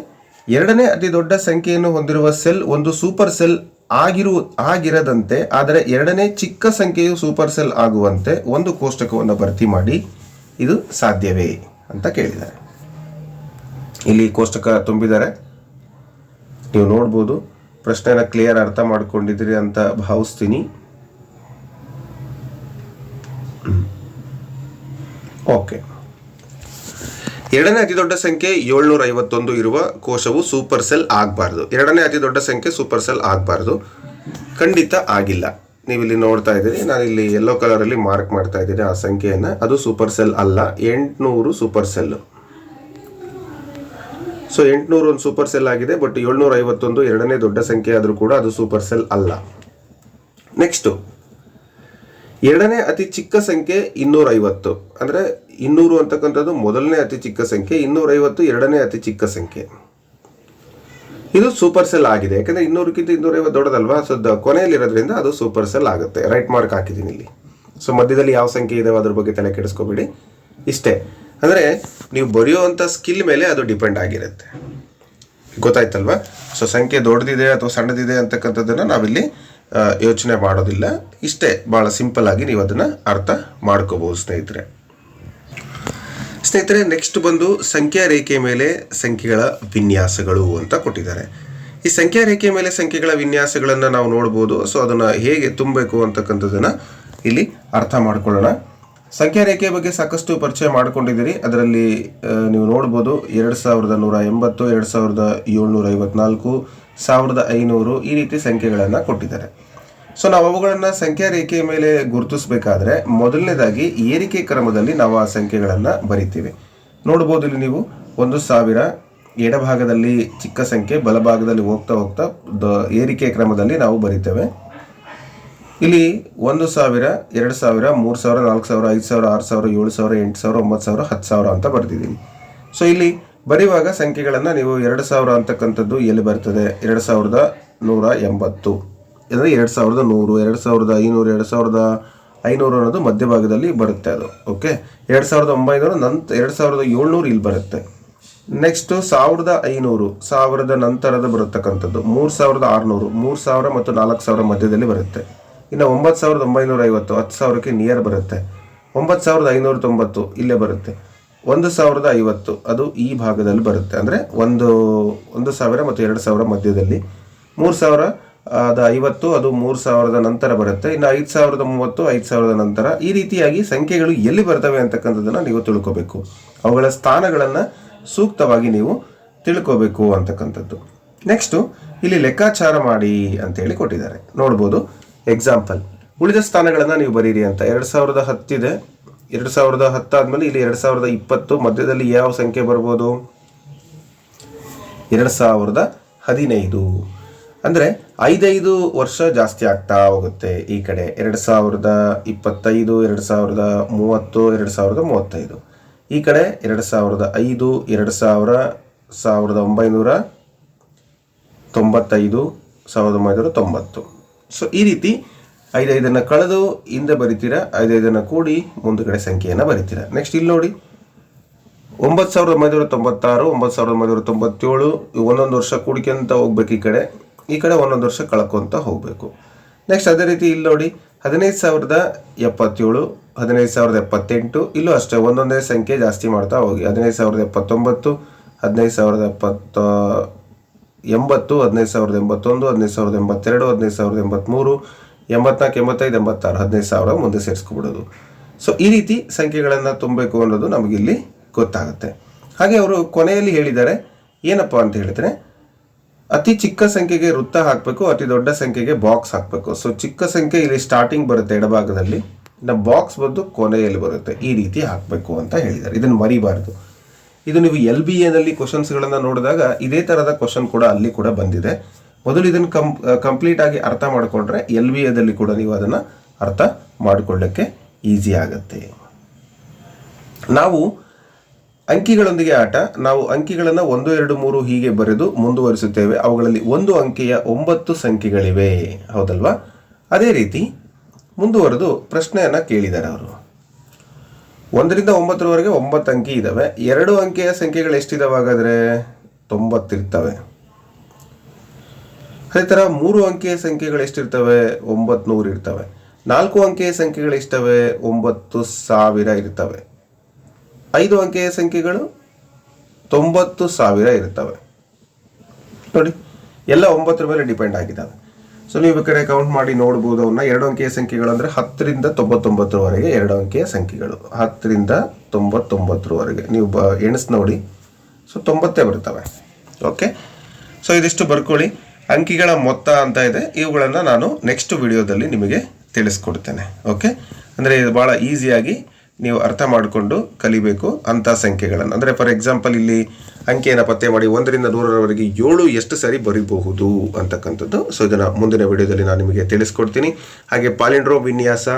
ಎರಡನೇ ಅತಿ ದೊಡ್ಡ ಸಂಖ್ಯೆಯನ್ನು ಹೊಂದಿರುವ ಸೆಲ್ ಒಂದು ಸೂಪರ್ ಸೆಲ್ ಆಗಿರು, ಆಗಿರದಂತೆ, ಆದರೆ ಎರಡನೇ ಚಿಕ್ಕ ಸಂಖ್ಯೆಯು ಸೂಪರ್ ಸೆಲ್ ಆಗುವಂತೆ ಒಂದು ಕೋಷ್ಟಕವನ್ನು ಭರ್ತಿ ಮಾಡಿ ಇದು ಸಾಧ್ಯವೇ ಅಂತ ಕೇಳಿದ್ದಾರೆ. ಇಲ್ಲಿ ಕೋಷ್ಟಕ ತುಂಬಿದ್ದಾರೆ. ನೀವು ನೋಡ್ಬೋದು. ಪ್ರಶ್ನೆನ ಕ್ಲಿಯರ್ ಅರ್ಥ ಮಾಡ್ಕೊಂಡಿದ್ದೀರಿ ಅಂತ ಭಾವಿಸ್ತೀನಿ. ಓಕೆ ಎರಡನೇ ಅತಿ ದೊಡ್ಡ ಸಂಖ್ಯೆ ಏಳ್ನೂರ ಐವತ್ತೊಂದು ಇರುವ ಕೋಶವು ಸೂಪರ್ ಸೆಲ್ ಆಗಬಾರ್ದು. ಎರಡನೇ ಅತಿ ದೊಡ್ಡ ಸಂಖ್ಯೆ ಸೂಪರ್ ಸೆಲ್ ಆಗಬಾರ್ದು. ಖಂಡಿತ ಆಗಿಲ್ಲ. ನೀವು ಇಲ್ಲಿ ನೋಡ್ತಾ ಇದ್ದೀರಿ ನಾನು ಇಲ್ಲಿ ಯೆಲ್ಲೋ ಕಲರಲ್ಲಿ ಮಾರ್ಕ್ ಮಾಡ್ತಾ ಇದ್ದೀನಿ ಆ ಸಂಖ್ಯೆಯನ್ನು. ಅದು ಸೂಪರ್ ಸೆಲ್ ಅಲ್ಲ, ಎಂಟುನೂರು ಸೂಪರ್ ಸೆಲ್. ಸೊ ಎಂಟುನೂರು ಒಂದು ಸೂಪರ್ ಸೆಲ್ ಆಗಿದೆ ಬಟ್ ಏಳ್ನೂರ ಐವತ್ತೊಂದು ಎರಡನೇ ದೊಡ್ಡ ಸಂಖ್ಯೆ ಆದರೂ ಕೂಡ ಅದು ಸೂಪರ್ ಸೆಲ್ ಅಲ್ಲ. ನೆಕ್ಸ್ಟು ಎರಡನೇ ಅತಿ ಚಿಕ್ಕ ಸಂಖ್ಯೆ ಇನ್ನೂರ ಐವತ್ತು ಅಂದರೆ ಇನ್ನೂರು ಅಂತಕ್ಕಂಥದ್ದು ಮೊದಲನೇ ಅತಿ ಚಿಕ್ಕ ಸಂಖ್ಯೆ ಇನ್ನೂರ ಐವತ್ತು ಎರಡನೇ ಅತಿ ಚಿಕ್ಕ ಸಂಖ್ಯೆ. ಇದು ಸೂಪರ್ ಸೆಲ್ ಆಗಿದೆ. ಯಾಕಂದ್ರೆ ಇನ್ನೂರಕ್ಕಿಂತ ಇನ್ನೂರೈವತ್ತು ದೊಡ್ಡದಲ್ವಾ? ಸೊ ಕೊನೆಯಲ್ಲಿರೋದ್ರಿಂದ ಅದು ಸೂಪರ್ ಸೆಲ್ ಆಗುತ್ತೆ. ರೈಟ್ ಮಾರ್ಕ್ ಹಾಕಿದ್ದೀನಿ ಇಲ್ಲಿ. ಸೊ ಮಧ್ಯದಲ್ಲಿ ಯಾವ ಸಂಖ್ಯೆ ಇದೆ ಅದ್ರ ಬಗ್ಗೆ ತಲೆ ಕೆಡಿಸ್ಕೋಬೇಡಿ. ಇಷ್ಟೇ. ಅಂದರೆ ನೀವು ಬರೆಯುವಂಥ ಸ್ಕಿಲ್ ಮೇಲೆ ಅದು ಡಿಪೆಂಡ್ ಆಗಿರುತ್ತೆ. ಗೊತ್ತಾಯ್ತಲ್ವಾ? ಸೊ ಸಂಖ್ಯೆ ದೊಡ್ಡದಿದೆ ಅಥವಾ ಸಣ್ಣದಿದೆ ಅಂತಕ್ಕಂಥದ್ದನ್ನು ನಾವಿಲ್ಲಿ ಯೋಚನೆ ಮಾಡೋದಿಲ್ಲ. ಇಷ್ಟೇ ಭಾಳ ಸಿಂಪಲ್ ಆಗಿ ನೀವು ಅದನ್ನು ಅರ್ಥ ಮಾಡ್ಕೋಬಹುದು ಸ್ನೇಹಿತರೆ. ಸ್ನೇಹಿತರೆ ನೆಕ್ಸ್ಟ್ ಬಂದು ಸಂಖ್ಯಾ ರೇಖೆ ಮೇಲೆ ಸಂಖ್ಯೆಗಳ ವಿನ್ಯಾಸಗಳು ಅಂತ ಕೊಟ್ಟಿದ್ದಾರೆ. ಈ ಸಂಖ್ಯಾ ರೇಖೆ ಮೇಲೆ ಸಂಖ್ಯೆಗಳ ವಿನ್ಯಾಸಗಳನ್ನು ನಾವು ನೋಡ್ಬೋದು. ಸೊ ಅದನ್ನು ಹೇಗೆ ತುಂಬಬೇಕು ಅಂತಕ್ಕಂಥದ್ದನ್ನು ಇಲ್ಲಿ ಅರ್ಥ ಮಾಡ್ಕೊಳ್ಳೋಣ. ಸಂಖ್ಯಾ ರೇಖೆಯ ಬಗ್ಗೆ ಸಾಕಷ್ಟು ಪರಿಚಯ ಮಾಡ್ಕೊಂಡಿದ್ದೀರಿ. ಅದರಲ್ಲಿ ನೀವು ನೋಡ್ಬೋದು, ಎರಡು ಸಾವಿರದ ನೂರ ಎಂಬತ್ತು, ಎರಡು ಸಾವಿರದ ಏಳ್ನೂರ ಐವತ್ನಾಲ್ಕು ಸಾವಿರದ ಐನೂರು ಈ ರೀತಿ ಸಂಖ್ಯೆಗಳನ್ನು ಕೊಟ್ಟಿದ್ದಾರೆ. ಸೊ ನಾವು ಅವುಗಳನ್ನು ಸಂಖ್ಯಾ ರೇಖೆಯ ಮೇಲೆ ಗುರುತಿಸಬೇಕಾದ್ರೆ ಮೊದಲನೇದಾಗಿ ಏರಿಕೆ ಕ್ರಮದಲ್ಲಿ ನಾವು ಆ ಸಂಖ್ಯೆಗಳನ್ನು ಬರಿತೀವಿ. ನೋಡ್ಬೋದು ಇಲ್ಲಿ ನೀವು ಒಂದು ಸಾವಿರ, ಎಡಭಾಗದಲ್ಲಿ ಚಿಕ್ಕ ಸಂಖ್ಯೆ, ಬಲಭಾಗದಲ್ಲಿ ಹೋಗ್ತಾ ಹೋಗ್ತಾ ದ ಏರಿಕೆ ಕ್ರಮದಲ್ಲಿ ನಾವು ಬರಿತೇವೆ. ಇಲ್ಲಿ ಒಂದು ಸಾವಿರ, ಎರಡು ಸಾವಿರ, ಮೂರು ಸಾವಿರ, ನಾಲ್ಕು ಸಾವಿರ, ಐದು ಸಾವಿರ, ಆರು ಸಾವಿರ, ಏಳು ಸಾವಿರ, ಎಂಟು ಸಾವಿರ, ಒಂಬತ್ತು ಸಾವಿರ, ಹತ್ತು ಸಾವಿರ ಅಂತ ಬರ್ತಿದ್ದೀನಿ ಸೊ ಇಲ್ಲಿ ಬರೆಯುವಾಗ ಸಂಖ್ಯೆಗಳನ್ನು ನೀವು ಎರಡು ಸಾವಿರ ಅಂತಕ್ಕಂಥದ್ದು ಎಲ್ಲಿ ಬರ್ತದೆ? ಎರಡು ಸಾವಿರದ ನೂರ ಎಂಬತ್ತು. ಅಂದರೆ ಎರಡು ಸಾವಿರದ ನೂರು, ಎರಡು ಸಾವಿರದ ಐನೂರು, ಎರಡು ಸಾವಿರದ ಐನೂರು ಅನ್ನೋದು ಮಧ್ಯಭಾಗದಲ್ಲಿ ಬರುತ್ತೆ ಅದು. ಓಕೆ ಎರಡು ಸಾವಿರದ ಒಂಬೈನೂರ ನಂತ, ಎರಡು ಸಾವಿರದ ಏಳ್ನೂರು ಇಲ್ಲಿ ಬರುತ್ತೆ. ನೆಕ್ಸ್ಟು ಸಾವಿರದ ಐನೂರು, ಸಾವಿರದ ನಂತರದ ಬರತಕ್ಕಂಥದ್ದು. ಮೂರು ಸಾವಿರದ ಆರುನೂರು, ಮೂರು ಸಾವಿರ ಮತ್ತು ನಾಲ್ಕು ಸಾವಿರ ಮಧ್ಯದಲ್ಲಿ ಬರುತ್ತೆ. ಇನ್ನು ಒಂಬತ್ತು ಸಾವಿರದ ಒಂಬೈನೂರ ಐವತ್ತು, ಹತ್ತು ಸಾವಿರಕ್ಕೆ ನಿಯರ್ ಬರುತ್ತೆ. ಒಂಬತ್ತು ಸಾವಿರದ ಐನೂರ ತೊಂಬತ್ತು, ಇಲ್ಲೇ ಬರುತ್ತೆ. ಒಂದು ಸಾವಿರದ ಐವತ್ತು, ಅದು ಈ ಭಾಗದಲ್ಲಿ ಬರುತ್ತೆ. ಅಂದರೆ ಒಂದು ಒಂದು ಸಾವಿರ ಮತ್ತು ಎರಡು ಸಾವಿರ ಮಧ್ಯದಲ್ಲಿ. ಮೂರು ಸಾವಿರ, ಅದು ಐವತ್ತು, ಅದು ಮೂರು ಸಾವಿರದ ನಂತರ ಬರುತ್ತೆ. ಇನ್ನು ಐದು ಸಾವಿರದ ಮೂವತ್ತು, ಐದು ಸಾವಿರದ ನಂತರ ಈ ರೀತಿಯಾಗಿ ಸಂಖ್ಯೆಗಳು ಎಲ್ಲಿ ಬರ್ತವೆ ಅಂತಕ್ಕಂಥದ್ದನ್ನು ನೀವು ತಿಳ್ಕೋಬೇಕು. ಅವುಗಳ ಸ್ಥಾನಗಳನ್ನು ಸೂಕ್ತವಾಗಿ ನೀವು ತಿಳ್ಕೋಬೇಕು ಅಂತಕ್ಕಂಥದ್ದು. ನೆಕ್ಸ್ಟು ಇಲ್ಲಿ ಲೆಕ್ಕಾಚಾರ ಮಾಡಿ ಅಂತೇಳಿ ಕೊಟ್ಟಿದ್ದಾರೆ. ನೋಡ್ಬೋದು. ಎಕ್ಸಾಂಪಲ್ ಉಳಿದ ಸ್ಥಾನಗಳನ್ನು ನೀವು ಬರೀರಿ ಅಂತ. ಎರಡು ಸಾವಿರದ ಹತ್ತಿದೆ. ಎರಡು ಸಾವಿರದ ಹತ್ತಾದ್ಮೇಲೆ ಇಲ್ಲಿ ಎರಡು ಸಾವಿರದ ಇಪ್ಪತ್ತು ಮಧ್ಯದಲ್ಲಿ ಯಾವ ಸಂಖ್ಯೆ ಬರ್ಬೋದು? ಎರಡು ಸಾವಿರದ ಹದಿನೈದು. ಅಂದರೆ ಐದೈದು ವರ್ಷ ಜಾಸ್ತಿ ಆಗ್ತಾ ಹೋಗುತ್ತೆ ಈ ಕಡೆ. ಎರಡು ಸಾವಿರದ ಇಪ್ಪತ್ತೈದು, ಎರಡು ಸಾವಿರದ ಮೂವತ್ತು, ಎರಡು ಸಾವಿರದ ಮೂವತ್ತೈದು. ಈ ಕಡೆ ಎರಡು ಸಾವಿರದ ಐದು, ಎರಡು ಸಾವಿರ, ಸಾವಿರದ ಒಂಬೈನೂರ ತೊಂಬತ್ತೈದು, ಸಾವಿರದ ಒಂಬೈನೂರ ತೊಂಬತ್ತು. ಸೊ ಈ ರೀತಿ ಐದೈದನ್ನು ಕಳೆದು ಹಿಂದೆ ಬರಿತೀರಾ, ಐದೈದನ್ನು ಕೂಡಿ ಮುಂದುಗಡೆ ಸಂಖ್ಯೆಯನ್ನು ಬರಿತೀರಾ. ನೆಕ್ಸ್ಟ್ ಇಲ್ಲಿ ನೋಡಿ. ಒಂಬತ್ತು ಸಾವಿರದ ಒಂಬೈನೂರ ತೊಂಬತ್ತಾರು, ಒಂಬತ್ತು ಸಾವಿರದ ಒಂಬೈನೂರ ತೊಂಬತ್ತೇಳು ಒಂದೊಂದು ವರ್ಷ ಕೂಡಿಕೊಂತ ಹೋಗ್ಬೇಕು ಈ ಕಡೆ. ಈ ಕಡೆ ಒಂದೊಂದು ವರ್ಷ ಕಳ್ಕೊಂತ ಹೋಗಬೇಕು. ನೆಕ್ಸ್ಟ್ ಅದೇ ರೀತಿ ಇಲ್ಲಿ ನೋಡಿ. ಹದಿನೈದು ಸಾವಿರದ ಎಪ್ಪತ್ತೇಳು, ಹದಿನೈದು ಸಾವಿರದ ಎಪ್ಪತ್ತೆಂಟು, ಇಲ್ಲೂ ಅಷ್ಟೇ ಒಂದೊಂದೇ ಸಂಖ್ಯೆ ಜಾಸ್ತಿ ಮಾಡ್ತಾ ಹೋಗಿ. ಹದಿನೈದು ಸಾವಿರದ ಎಪ್ಪತ್ತೊಂಬತ್ತು, ಹದಿನೈದು ಸಾವಿರದ ಎಪ್ಪತ್ತ, ಎಂಬತ್ತು, ಹದಿನೈದು ಸಾವಿರದ ಎಂಬತ್ತೊಂದು, ಹದಿನೈದು ಸಾವಿರದ ಎಂಬತ್ತೆರಡು, ಹದಿನೈದು ಸಾವಿರದ ಎಂಬತ್ತ್ಮೂರು ಎಂಬತ್ನಾಲ್ಕು, ಎಂಬತ್ತೈದು, ಎಂಬತ್ತಾರು, ಹದಿನೈದು ಸಾವಿರ ಮುಂದೆ ಸೇರಿಸ್ಕೊಬಿಡೋದು. ಸೊ ಈ ರೀತಿ ಸಂಖ್ಯೆಗಳನ್ನು ತುಂಬಬೇಕು ಅನ್ನೋದು ನಮಗಿಲ್ಲಿ ಗೊತ್ತಾಗುತ್ತೆ. ಹಾಗೆ ಅವರು ಕೊನೆಯಲ್ಲಿ ಹೇಳಿದ್ದಾರೆ, ಏನಪ್ಪ ಅಂತ ಹೇಳಿದ್ರೆ, ಅತಿ ಚಿಕ್ಕ ಸಂಖ್ಯೆಗೆ ವೃತ್ತ ಹಾಕಬೇಕು, ಅತಿ ದೊಡ್ಡ ಸಂಖ್ಯೆಗೆ ಬಾಕ್ಸ್ ಹಾಕಬೇಕು. ಸೊ ಚಿಕ್ಕ ಸಂಖ್ಯೆ ಇಲ್ಲಿ ಸ್ಟಾರ್ಟಿಂಗ್ ಬರುತ್ತೆ ಎಡಭಾಗದಲ್ಲಿ, ಇನ್ನು ಬಾಕ್ಸ್ ಬಂದು ಕೊನೆಯಲ್ಲಿ ಬರುತ್ತೆ. ಈ ರೀತಿ ಹಾಕಬೇಕು ಅಂತ ಹೇಳಿದ್ದಾರೆ. ಇದನ್ನು ಮರಿಬಾರ್ದು. ಇದು ನೀವು ಎಲ್ ಬಿ ಎನಲ್ಲಿ ಕ್ವಶನ್ಸ್ಗಳನ್ನು ನೋಡಿದಾಗ, ಇದೇ ಥರದ ಕ್ವಶನ್ ಕೂಡ ಅಲ್ಲಿ ಕೂಡ ಬಂದಿದೆ. ಮೊದಲು ಇದನ್ನು ಕಂ ಕಂಪ್ಲೀಟ್ ಆಗಿ ಅರ್ಥ ಮಾಡಿಕೊಂಡ್ರೆ ಎಲ್ ವಿ ಎದಲ್ಲಿ ಕೂಡ ನೀವು ಅದನ್ನು ಅರ್ಥ ಮಾಡಿಕೊಳ್ಳೋಕ್ಕೆ ಈಸಿ ಆಗುತ್ತೆ. ನಾವು ಅಂಕಿಗಳೊಂದಿಗೆ ಆಟ, ನಾವು ಅಂಕಿಗಳನ್ನು ಒಂದು, ಎರಡು, ಮೂರು ಹೀಗೆ ಬರೆದು ಮುಂದುವರಿಸುತ್ತೇವೆ. ಅವುಗಳಲ್ಲಿ ಒಂದು ಅಂಕೆಯ ಒಂಬತ್ತು ಸಂಖ್ಯೆಗಳಿವೆ. ಹೌದಲ್ವಾ? ಅದೇ ರೀತಿ ಮುಂದುವರೆದು ಪ್ರಶ್ನೆಯನ್ನು ಕೇಳಿದ್ದಾರೆ ಅವರು. ಒಂದರಿಂದ ಒಂಬತ್ತರವರೆಗೆ ಒಂಬತ್ತು ಅಂಕಿ ಇದ್ದಾವೆ ಎರಡು ಅಂಕಿಯ ಸಂಖ್ಯೆಗಳು ಎಷ್ಟಿದಾವೆ ಹಾಗಾದರೆ? ತೊಂಬತ್ತಿರ್ತವೆ ಅದೇ ಥರ ಮೂರು ಅಂಕಿಯ ಸಂಖ್ಯೆಗಳು ಎಷ್ಟಿರ್ತವೆ ಒಂಬತ್ತು ನೂರು ಇರ್ತವೆ. ನಾಲ್ಕು ಅಂಕಿಯ ಸಂಖ್ಯೆಗಳು ಎಷ್ಟವೆ ಒಂಬತ್ತು ಸಾವಿರ ಇರ್ತವೆ. ಐದು ಅಂಕೆಯ ಸಂಖ್ಯೆಗಳು ತೊಂಬತ್ತು ಸಾವಿರ ಇರ್ತವೆ. ನೋಡಿ, ಎಲ್ಲ ಒಂಬತ್ತರ ಮೇಲೆ ಡಿಪೆಂಡ್ ಆಗಿದ್ದಾವೆ. ಸೊ ನೀವು ಬೇಕಾದ್ರೆ ಕೌಂಟ್ ಮಾಡಿ ನೋಡ್ಬೋದು ಅವನ್ನ ಎರಡು ಅಂಕೆಯ ಸಂಖ್ಯೆಗಳು ಅಂದರೆ ಹತ್ತರಿಂದ ತೊಂಬತ್ತೊಂಬತ್ತರವರೆಗೆ ಎರಡು ಅಂಕೆಯ ಸಂಖ್ಯೆಗಳು. ಹತ್ತರಿಂದ ತೊಂಬತ್ತೊಂಬತ್ತರವರೆಗೆ. ನೀವು ಬ ಎಣಿಸ್ ನೋಡಿ. ಸೊ ತೊಂಬತ್ತೇ ಬರ್ತವೆ ಓಕೆ ಸೊ ಇದಿಷ್ಟು ಬರ್ಕೊಳ್ಳಿ. ಅಂಕಿಗಳ ಮೊತ್ತ ಅಂತ ಇದೆ. ಇವುಗಳನ್ನು ನಾನು ನೆಕ್ಸ್ಟ್ ವಿಡಿಯೋದಲ್ಲಿ ನಿಮಗೆ ತಿಳಿಸ್ಕೊಡ್ತೇನೆ. ಓಕೆ ಅಂದರೆ ಇದು ಭಾಳ ಈಸಿಯಾಗಿ ನೀವು ಅರ್ಥ ಮಾಡಿಕೊಂಡು ಕಲಿಬೇಕು ಅಂಥ ಸಂಖ್ಯೆಗಳನ್ನು. ಅಂದರೆ ಫಾರ್ ಎಕ್ಸಾಂಪಲ್ ಇಲ್ಲಿ ಅಂಕಿಯನ್ನು ಪತ್ತೆ ಮಾಡಿ ಒಂದರಿಂದ ನೂರರವರೆಗೆ ಏಳು ಎಷ್ಟು ಸರಿ ಬರೀಬಹುದು ಅಂತಕ್ಕಂಥದ್ದು. ಸೊ ಇದನ್ನು ಮುಂದಿನ ವಿಡಿಯೋದಲ್ಲಿ ನಾನು ನಿಮಗೆ ತಿಳಿಸ್ಕೊಡ್ತೀನಿ. ಹಾಗೆ ಪಾಲಿಂಡ್ರೋ ವಿನ್ಯಾಸ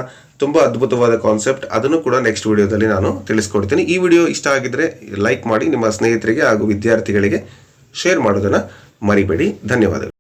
ತುಂಬ ಅದ್ಭುತವಾದ ಕಾನ್ಸೆಪ್ಟ್ ಅದನ್ನು ಕೂಡ ನೆಕ್ಸ್ಟ್ ವಿಡಿಯೋದಲ್ಲಿ ನಾನು ತಿಳಿಸ್ಕೊಡ್ತೀನಿ. ಈ ವಿಡಿಯೋ ಇಷ್ಟ ಆಗಿದ್ದರೆ ಲೈಕ್ ಮಾಡಿ ನಿಮ್ಮ ಸ್ನೇಹಿತರಿಗೆ ಹಾಗೂ ವಿದ್ಯಾರ್ಥಿಗಳಿಗೆ ಶೇರ್ ಮಾಡೋದನ್ನು ಮರಿಬೇಡಿ. ಧನ್ಯವಾದಗಳು.